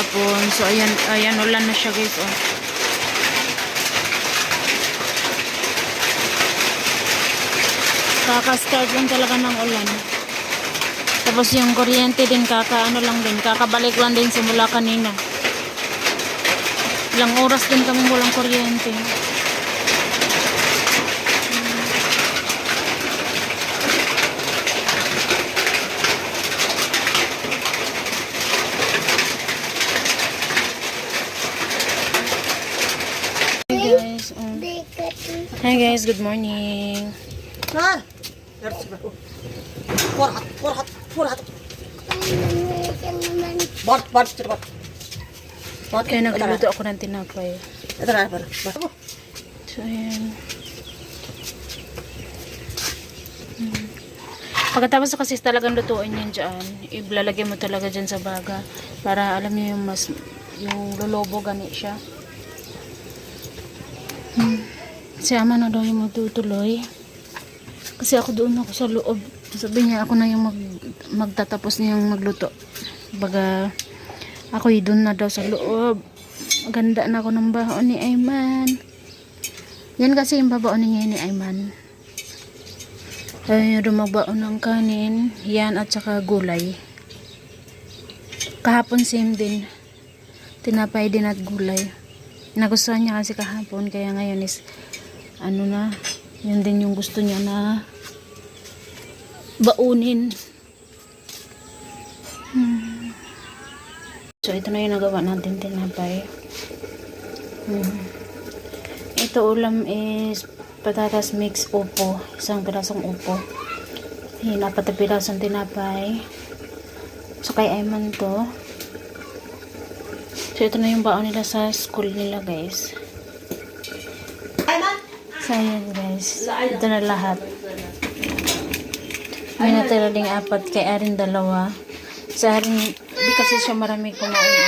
kahapon. So, ayan, ayan, ulan na siya guys, oh. Kaka-start lang talaga ng ulan. Tapos yung kuryente din, kaka, ano lang din, kakabalik lang din simula kanina. Ilang oras din kami walang kuryente. Hi Hi guys, good morning. Kaya nagluluto ako ng tinapay. Bart. So, ayan. Hmm. Pagkatapos kasi talagang lutuin yan dyan, ilalagay mo talaga dyan sa baga para alam niyo yung mas yung lolobo gani siya. Hmm. Si ama na daw yung magtutuloy. Kasi ako doon ako sa loob. Sabi niya ako na yung mag, magtatapos niyang magluto. Baga ako doon na daw sa loob. Maganda na ako ng baon ni Ayman. Yan kasi yung babaon niya ni Ayman. Ay, rumagbaon ng kanin, yan at saka gulay. Kahapon same din. Tinapay din at gulay. Nagustuhan niya kasi kahapon, kaya ngayon is, ano na, yun din yung gusto niya na baunin. Hmm. So, ito na yung nagawa natin tinapay. Hmm. Ito ulam is patatas mix upo. Isang pirasong upo. Ayan, apat na pirasong tinapay. So, Ayman to. So, ito na yung baon nila sa school nila, guys. So, ayan, guys. Ito na lahat. May natira ding apat kay Arin dalawa. Sa Arin, di kasi siya marami kumain.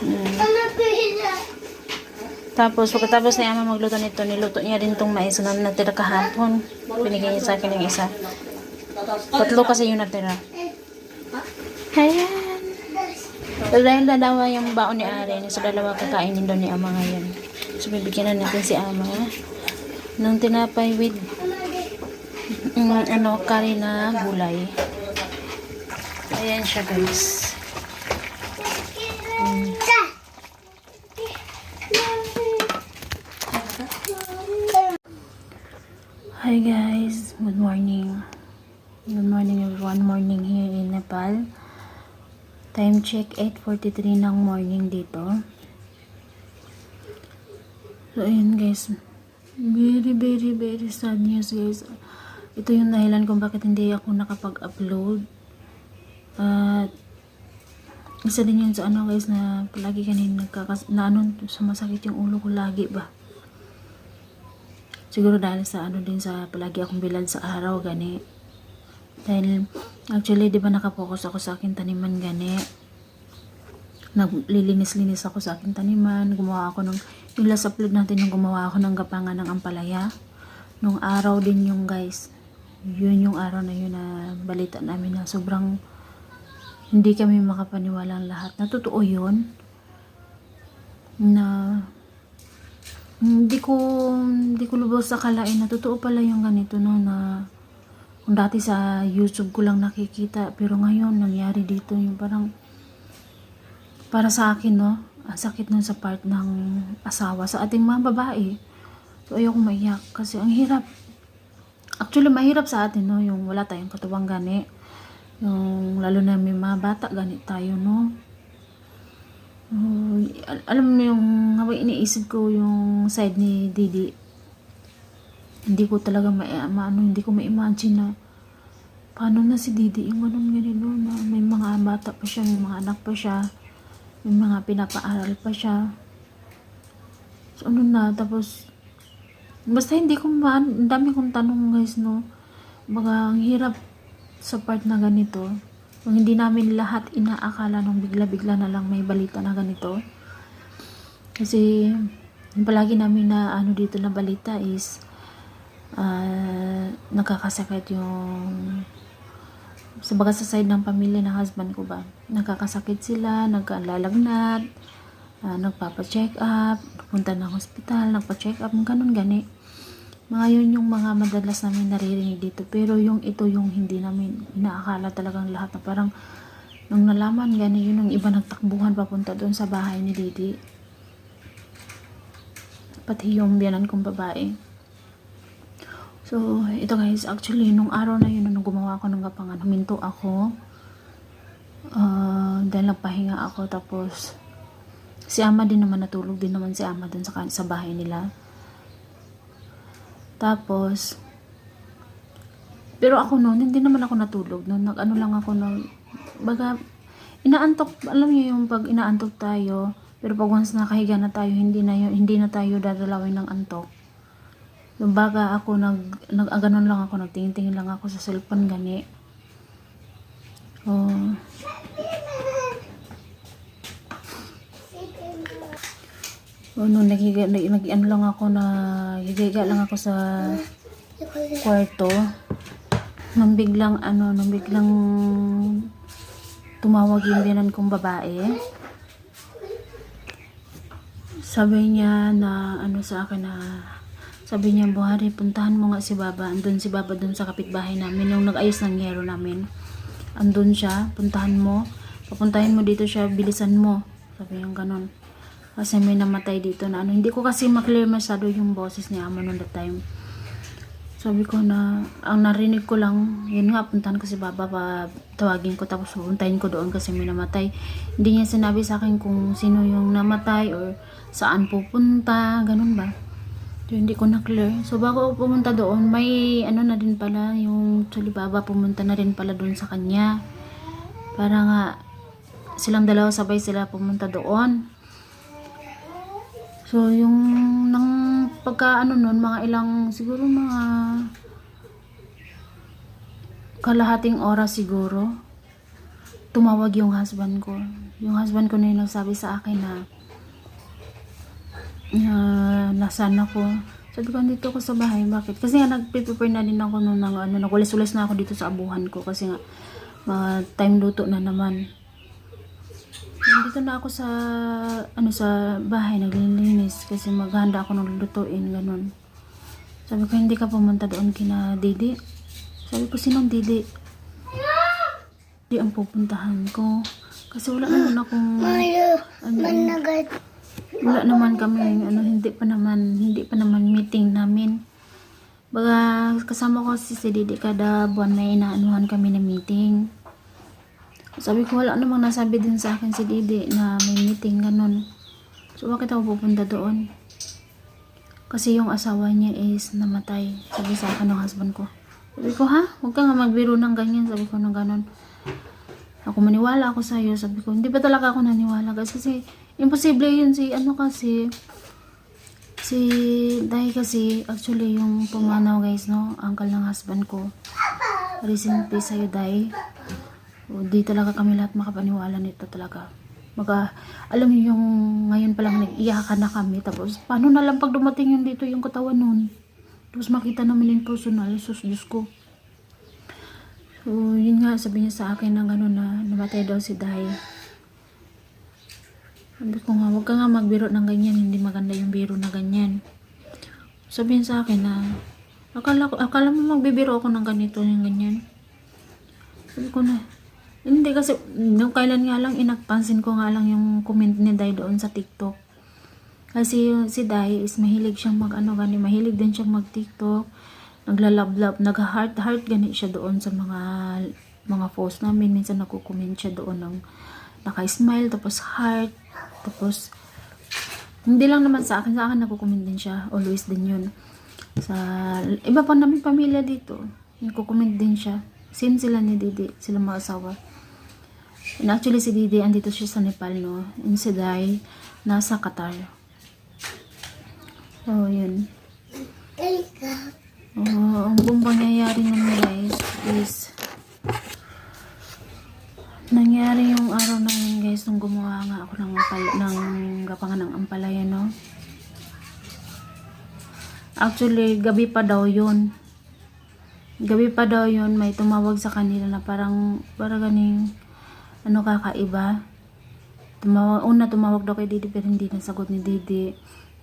Hmm. Tapos, pagkatapos ni Ama magluto nito, niluto niya din tong mais na natira kahapon. Binigay niya sa akin ng isa. Tatlo kasi yung natira. Ayan. So, dahil dalawa yung baon ni Aren, so dalawa kakainin doon ni Ama ngayon. So, bibigyan na natin si Ama ng tinapay with mm, ano, curry na gulay. Ayan siya, guys. Mm. Hi guys, good morning. Good morning everyone. Morning here in Nepal. Time check 8:43 ng morning dito. So ayun guys. Very very very sad news guys. Ito yung dahilan kung bakit hindi ako nakapag-upload. At isa din yun sa ano guys na palagi kanina nagkakas na ano sumasakit yung ulo ko lagi ba. Siguro dahil sa ano din sa palagi akong bilad sa araw gani. Dahil actually 'di ba nakapokus ako sa akin taniman gani. Naglilinis-linis ako sa akin taniman, gumawa ako ng yung last upload natin yung gumawa ako ng gapangan ng ampalaya. Nung araw din yung guys. Yun yung araw na yun na balita namin na sobrang hindi kami makapaniwala ang lahat. Natotoo yun. Na hindi ko hindi ko lubos akalain na totoo pala yung ganito no na kung dati sa YouTube ko lang nakikita pero ngayon nangyari dito yung parang para sa akin no ang sakit nun sa part ng asawa sa ating mga babae. So ayoko maiyak kasi ang hirap. Actually mahirap sa atin no yung wala tayong katuwang gani. Yung lalo na may mga bata gani tayo no. Oh, al- alam mo yung habang iniisip ko yung side ni Didi hindi ko talaga ma, ma ano, hindi ko ma-imagine na paano na si Didi yung ganun no, na may mga bata pa siya may mga anak pa siya may mga pinapaaral pa siya. So ano na tapos basta hindi ko ma ang dami kong tanong guys no? Baga ang hirap sa part na ganito. Kung hindi namin lahat inaakala nung bigla-bigla na lang may balita na ganito. Kasi, yung palagi namin na ano dito na balita is, ah, nakakasakit yung sa baga sa side ng pamilya ng husband ko ba, nagkakasakit sila, nagkalalagnat, ah, nagpapa-check up, punta ng hospital, nagpa-check up, ganun gani. Mga yun yung mga madalas namin naririnig dito. Pero yung ito yung hindi namin inaakala talagang lahat na parang nung nalaman gani yun yung iba nagtakbuhan papunta doon sa bahay ni Didi. Pati yung biyanan kong babae. So, ito guys, actually, nung araw na yun, nung gumawa ako ng gapangan, huminto ako. Ah, dahil nagpahinga ako, tapos, si ama din naman natulog din naman si ama dun sa, sa bahay nila. Tapos, pero ako noon, hindi naman ako natulog. Noon, nag-ano lang ako nag, baga, inaantok, alam niyo yung pag inaantok tayo, pero pag once nakahiga na tayo, hindi na, yun, hindi na tayo dadalawin ng antok. Baga ako nag, nag ah, ganun lang ako, nagtingin-tingin lang ako sa cellphone gani. Oh. Oh, nung nagiga, nag, nag, ano lang ako na, higiga lang ako sa kwarto. Nung biglang, ano, nung biglang tumawag yung biyanan kong babae. Sabi niya na, ano sa akin na, sabi niya, Buhari, puntahan mo nga si Baba. Andun si Baba dun sa kapitbahay namin. Yung nag-ayos ng yero namin. Andun siya, puntahan mo. Papuntahin mo dito siya, bilisan mo. Sabi niya ganon. Kasi may namatay dito na ano. Hindi ko kasi maklear masyado yung boses ni Amo noon that time. Sabi ko na, ang narinig ko lang, yun nga, puntahan ko si Baba, pa, tawagin ko, tapos puntahin ko doon kasi may namatay. Hindi niya sinabi sa akin kung sino yung namatay or saan pupunta, ganun ba. Hindi ko na clear. So, bago ako pumunta doon, may ano na din pala, yung Tulibaba pumunta na rin pala doon sa kanya. Para nga, silang dalawa sabay sila pumunta doon. So, yung nang pagka ano nun, mga ilang, siguro mga kalahating oras siguro, tumawag yung husband ko. Yung husband ko na yung nagsabi sa akin na na nasaan ako. Sabi ko, dito ako sa bahay. Bakit? Kasi nga, nag-prepare na din ako nung ng, ano, nagulis-ulis na ako dito sa abuhan ko. Kasi nga, mga time luto na naman. Nandito na ako sa, ano, sa bahay, naglilinis. Kasi maghanda ako ng lutuin, ganun. Sabi ko, hindi ka pumunta doon kina Didi. Sabi ko, sinong Didi? Di ang pupuntahan ko. Kasi wala naman akong, ano, wala naman kami, ano, hindi pa naman, hindi pa naman meeting namin. Baga, kasama ko si si kada buwan may inaanuhan kami na meeting. Sabi ko, wala namang nasabi din sa akin si Didi na may meeting, ganun. So, bakit ako pupunta doon? Kasi yung asawa niya is namatay. Sabi sa akin ng husband ko. Sabi ko, ha? Huwag ka nga magbiro ng ganyan. Sabi ko ng ganun. Ako maniwala ako sa'yo. Sabi ko, hindi pa talaga ako naniwala. Guys, kasi, imposible yun si, ano kasi, si, dahil kasi, actually, yung pumanaw guys, no, uncle ng husband ko. Recently sa'yo, dahil, di talaga kami lahat makapaniwala nito talaga. Maga, alam niyo yung ngayon pa lang nag-iyakan na kami. Tapos, paano na lang pag dumating yung dito yung katawan nun? Tapos makita namin yung personal. Sus, Diyos ko. So, yun nga, sabi niya sa akin na gano'n na namatay daw si Dai. Sabi ko nga, huwag ka nga magbiro ng ganyan. Hindi maganda yung biro na ganyan. Sabihin sa akin na, akala, ko- akala mo magbibiro ako ng ganito yung ganyan. Sabi ko na, hindi kasi, nung kailan nga lang, inagpansin ko nga lang yung comment ni Dai doon sa TikTok. Kasi yung si Dai is mahilig siyang mag ano gani, mahilig din siyang mag TikTok. Naglalab-lab, nag-heart-heart gani siya doon sa mga mga post namin. Minsan nagko-comment siya doon ng naka-smile, tapos heart, tapos hindi lang naman sa akin, sa akin nagko-comment din siya. Always din yun. Sa iba pa namin pamilya dito, nagko-comment din siya. Same sila ni Didi, sila mga asawa. And actually si Didi andito siya sa Nepal no. And si Dai nasa Qatar. Oh, yun. Oh, ang buong pangyayari ng guys is nangyari yung araw na yun guys nung gumawa nga ako ng, ampal- ng gapangan ng ampalaya no. Actually, gabi pa daw yun. gabi pa daw yun, may tumawag sa kanila na parang, parang ganing, ano kakaiba. Tumawag, una tumawag daw kay Didi pero hindi nasagot ni Didi.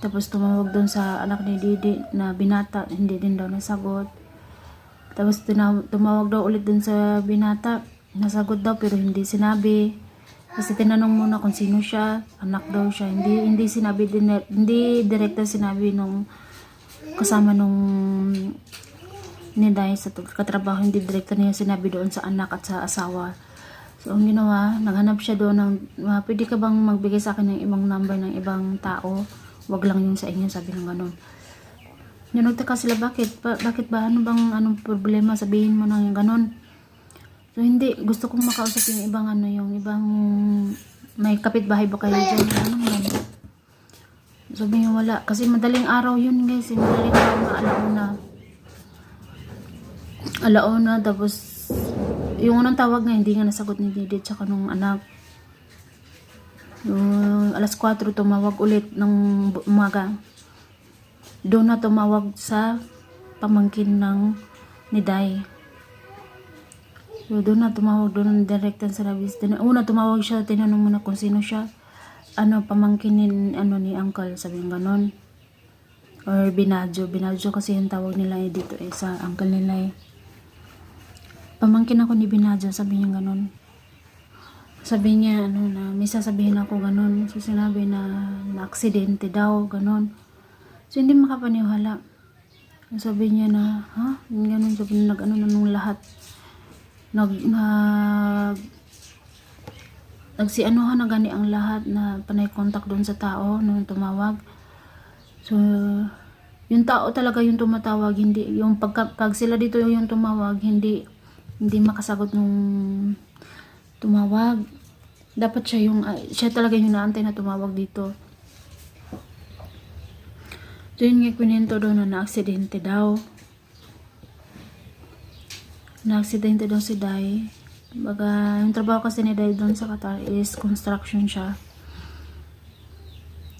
Tapos tumawag doon sa anak ni Didi na binata, hindi din daw nasagot. Tapos tumawag daw ulit dun sa binata. Nasagot daw pero hindi sinabi. Kasi tinanong muna kung sino siya, anak daw siya. Hindi hindi sinabi din hindi direkta sinabi nung kasama nung ni Dai sa katrabaho, hindi direkta niya sinabi doon sa anak at sa asawa. So, ang ginawa, naghanap siya doon ng, "Ah, pwede ka bang magbigay sa akin ng ibang number ng ibang tao? Wag lang yung sa inyo, sabi ng ganun. Yung nagtaka sila, bakit? Ba- bakit ba? Ano bang anong problema? Sabihin mo na yung ganun. So, hindi. Gusto kong makausap yung ibang ano, yung ibang may kapitbahay ba kayo dyan? Ano man? Sabi niya wala. Kasi madaling araw yun guys. eh. Madaling araw na alauna. Alauna. Tapos, yung unang tawag nga, hindi nga nasagot ni Didi tsaka nung anak. Yung alas 4 tumawag ulit ng umaga doon na tumawag sa pamangkin ng ni Day. So, doon na tumawag doon ng direktan sa Rabis. Din- Una tumawag siya, tinanong muna kung sino siya. Ano, pamangkin ni, ano, ni Uncle, sabi ng ganon. Or Binadyo. Binadyo kasi yung tawag nila eh, dito eh, sa Uncle nila eh. Pamangkin ako ni Binadyo, sabi niya ganon. Sabi niya, ano na, may sasabihin ako ganon. So, sinabi na, na aksidente daw, ganon. So, hindi makapaniwala. Sabi niya na, ha? Ganun, sabi niya, nag-ano na nung lahat. Nag, nag, nagsianuhan na gani ang lahat na panay contact doon sa tao nung tumawag. So, yung tao talaga yung tumatawag, hindi, yung pag sila dito yung tumawag, hindi, hindi makasagot nung tumawag. Dapat siya yung, ah, siya talaga yung naantay na tumawag dito. So yun nga kwento doon na na-aksidente daw. Na-aksidente daw si Dai. Baga, yung trabaho kasi ni Dai doon sa Qatar is construction siya.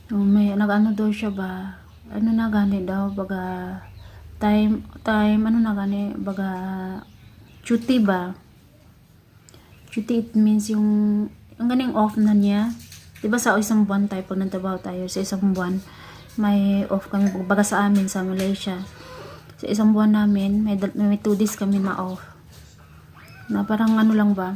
So, may, nag-ano daw siya ba? Ano na gani daw? Baga, time, time, ano na gani? Baga, duty ba? Duty it means yung, yung ganing off na niya. Diba sa isang buwan tayo, pag nagtrabaho tayo sa isang buwan, may off kami, baga sa amin sa Malaysia. Sa isang buwan namin, may, may two days kami na off. Na parang ano lang ba?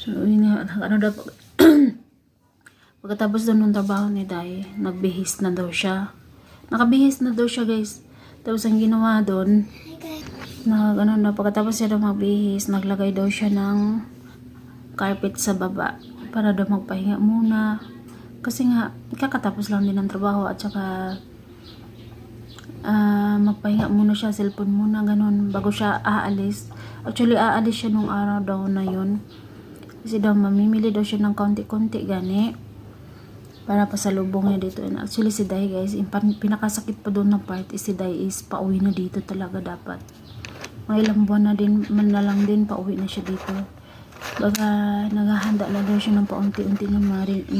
So, yun nga, ano daw, pagkatapos daw ng trabaho ni Dai, nagbihis na daw siya. Nakabihis na daw siya guys. Tapos ang ginawa doon, nag, ano na, pagkatapos siya daw magbihis, naglagay daw siya ng carpet sa baba para daw magpahinga muna. Kasi nga, kakatapos lang din ng trabaho at saka ah magpahinga muna siya, cellphone muna, ganun, bago siya aalis. Actually, aalis siya nung araw daw na yun. Kasi daw, mamimili daw siya ng konti-konti gani para pasalubong niya dito. And actually, si Dai guys, yung pinakasakit pa doon ng part is si Dai is pauwi na dito talaga dapat. Mga ilang buwan na din, man na lang din, pauwi na siya dito. Baga, naghahanda na daw siya ng paunti-unti ng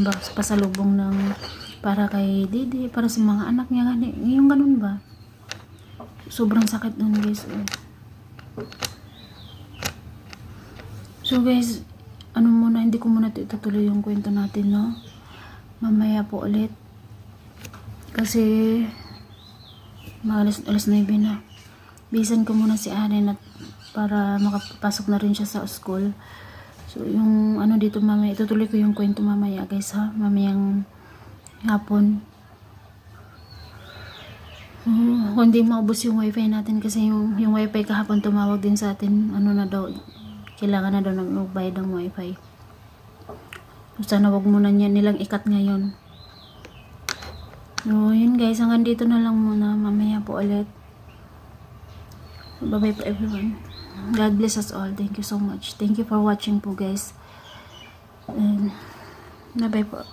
bak- pasalubong ng para kay Didi, para sa mga anak niya. Gani, yung ganun ba? Sobrang sakit nun guys. eh. So guys, ano muna, hindi ko muna itutuloy yung kwento natin, no? Mamaya po ulit. Kasi, mga alas, alas 9 na. Bisan ko muna si Aren at para makapasok na rin siya sa school. So, yung ano dito mamaya, itutuloy ko yung kwento mamaya guys ha. Mamayang hapon. Hmm, kung di maubos yung wifi natin kasi yung, yung wifi kahapon tumawag din sa atin, ano na daw, kailangan na daw ng magbayad ng wifi. So, sana wag muna niya nilang ikat ngayon. So, yun guys, hanggang dito na lang muna. Mamaya po ulit. Bye bye po everyone. God bless us all. Thank you so much. Thank you for watching po guys. And bye bye po.